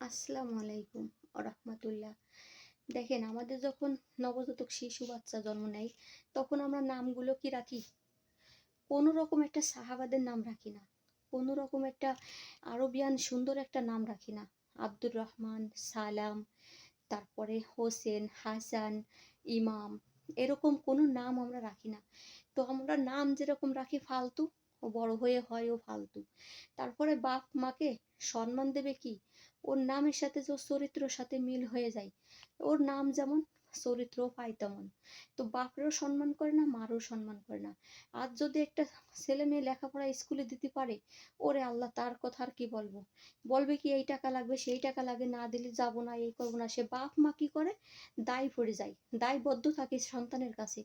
আসসালামু আলাইকুম রহমতুল্লাহ। দেখেন, আমাদের যখন নবজাতক শিশু বাচ্চা জন্ম নেয়, তখন আমরা নামগুলো কি রাখি? কোনো রকম একটা সাহাবাদের নাম রাখি না। কোনো রকম একটা আরবিয়ান সুন্দর একটা নাম রাখি না। আব্দুর রহমান, সালাম, তারপরে হোসেন, হাসান, ইমাম, এরকম কোনো নাম আমরা রাখি না। তো আমরা নাম যেরকম রাখি ফালতু ও বড় হয়ে হয় ও ফালতু। তারপরে বাপ মাকে সম্মান দেবে কি? ওর নামের সাথে যে চরিত্রের সাথে মিল হয়ে যায়, ওর নাম যেমন চরিত্র পায় তেমন। তো বাপরেও সম্মান করে না, মারও সম্মান করে না। আজ যদি একটা ছেলে মেয়ে লেখাপড়া স্কুলে দিতে পারে, ওরে আল্লাহ, তার কথা আর কি বলব? বলবে কি, এই টাকা লাগবে, সেই টাকা লাগে না দিলে যাব না, এই করব না। সে বাপ মা কি করে? দায় পড়ে যায় দায়বদ্ধ থাকে সন্তানের কাছে।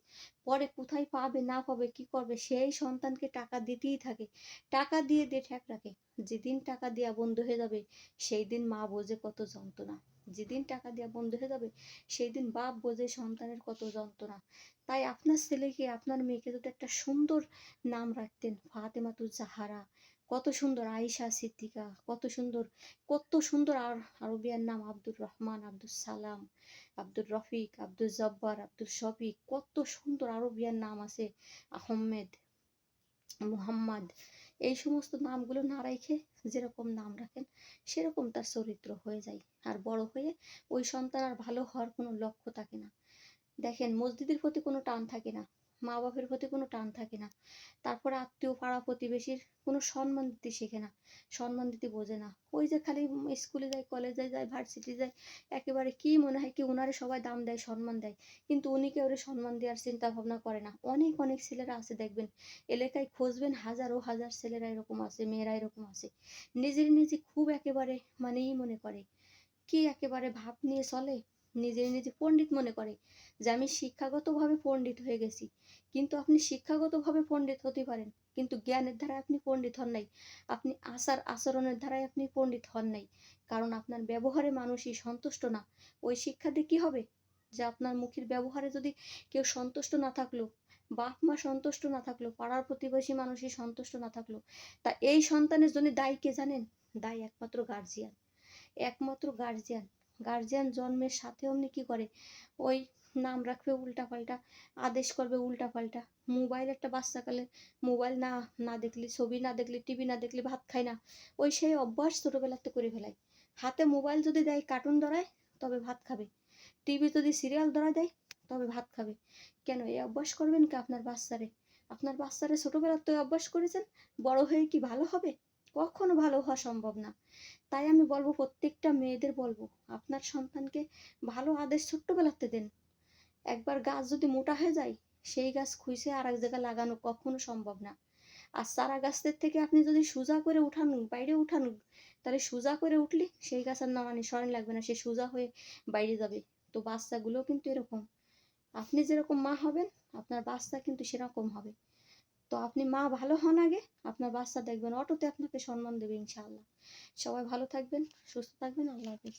পরে কোথায় পাবে, না পাবে, কি করবে? সেই সন্তানকে টাকা দিতেই থাকে। টাকা দিয়ে দিয়ে ঠেক রাখে। যেদিন টাকা দেওয়া বন্ধ হয়ে যাবে, সেই দিন মা বোঝে কত যন্ত্রণা। যেদিন টাকা দেওয়া বন্ধ হয়ে যাবে সেই দিন বাপ বোঝে সন্তানের কত যন্ত্রণা। তাই আপনার ছেলেকে, আপনার মেয়েকে যদি একটা সুন্দর নাম রাখতেন ফাতেমাতু জাহারা। কত সুন্দর আয়েশা সিদ্দিকা, কত সুন্দর কত সুন্দর আর আরবিয়ার নাম আব্দুর রহমান আব্দুল সালাম, আব্দুর রফিক আব্দুল জব্বার আব্দুল শফিক, কত সুন্দর আরবিয়ার নাম আছে। আহমেদ, মুহাম্মদ এই সমস্ত নামগুলো না রেখে যেরকম নাম রাখেন, সেরকম তার চরিত্র হয়ে যায়। আর বড় হয়ে ওই সন্তান আর ভালো হওয়ার কোনো লক্ষ্য থাকে না। দেখেন, মসজিদের প্রতি কোনো টান থাকে না। মা বাপের প্রতি কোনো টান থাকে না। তারপরে আত্মীয় পাড়া প্রতিবেশীর কোনো সম্মান দিতে শেখে না। সম্মান দিতে বোঝে না। ওই যে খালি স্কুলে যায় কলেজে যায় ভার্সিটি যায়, একেবারে কি মনে হয় কি ওনারে সবাই দাম দেয়, সম্মান দেয়। কিন্তু উনি কেউ সম্মান দেওয়ার চিন্তা ভাবনা করে না? অনেক অনেক ছেলেরা আছে দেখবেন। এলাকায় খুঁজবেন, হাজারো, হাজার ছেলেরা এরকম আছে, মেয়েরা এরকম আছে। নিজের নিজে খুব একেবারে মানেই মনে করে। কি একেবারে ভাব নিয়ে চলে? নিজে নিজে পণ্ডিত মনে করে যে আমি শিক্ষাগতভাবে পণ্ডিত হয়ে গেছি। কিন্তু আপনি শিক্ষাগতভাবে পণ্ডিত হতে পারেন, কিন্তু জ্ঞানের দ্বারা আপনি পণ্ডিত হন নাই। আপনি আচার আচরণের দ্বারাই আপনি পণ্ডিত হন নাই। কারণ আপনার ব্যবহারে মানুষই সন্তুষ্ট না। ওই শিক্ষা দিয়ে কী হবে? যে আপনার মুখের ব্যবহারে যদি কেউ সন্তুষ্ট না থাকল, বাপ মা সন্তুষ্ট না থাকল, পাড়ার প্রতিবেশী মানুষই সন্তুষ্ট না থাকল, তা এই সন্তানের জন্য দায়ী কে জানেন? দায়ী একমাত্র গার্জিয়ান একমাত্র গার্জিয়ান গার্জিয়ান জন্মের সাথে অমনি কি করে? ওই নাম রাখবে উল্টা পাল্টা আদেশ করবে উল্টা পাল্টা মোবাইল একটা বাচ্চাকালে মোবাইল না না দেখলে, ছবি না দেখলে টিভি না দেখলে ভাত খায় না। ওই সেই অভ্যাস ছোটোবেলাতে করে ফেলায়। হাতে মোবাইল যদি দেয় কার্টুন ধরায়, তবে ভাত খাবে। টিভি যদি সিরিয়াল ধরা দেয়, তবে ভাত খাবে। কেন এই অভ্যাস করবেন কি আপনার বাচ্চারে? আপনার বাচ্চারে ছোটোবেলার তো অভ্যাস করেছেন, বড় হয়ে কি ভালো হবে? কখনো ভালো হওয়া সম্ভব না। তাই আমি বলব, প্রত্যেকটা মেয়েদের বলব, আপনার সন্তানকে ভালো আদেশ ছোট্টবেলাতে দেন। একবার গাছ যদি মোটা হয়ে যায়, সেই গাছ খুঁজে আর এক জায়গায় লাগানো কখনো সম্ভব না। আর চারা গাছের থেকে আপনি যদি সোজা করে উঠান, বাইরে উঠান, তাহলে সোজা করে উঠলে সেই গাছ আর নামানি সরেন লাগবে না, সে সোজা হয়ে বাইরে যাবে। তো বাচ্চাগুলো কিন্তু এরকম। আপনি যেরকম মা হবেন, আপনার বাচ্চা কিন্তু সেরকম হবে। তো আপনি মা ভালো হন আগে, আপনার বাচ্চা দেখবেন, অটোতে আপনাকে সম্মান দেবে ইনশাআল্লাহ। সবাই ভালো থাকবেন, সুস্থ থাকবেন, আল্লাহ হাফিজ।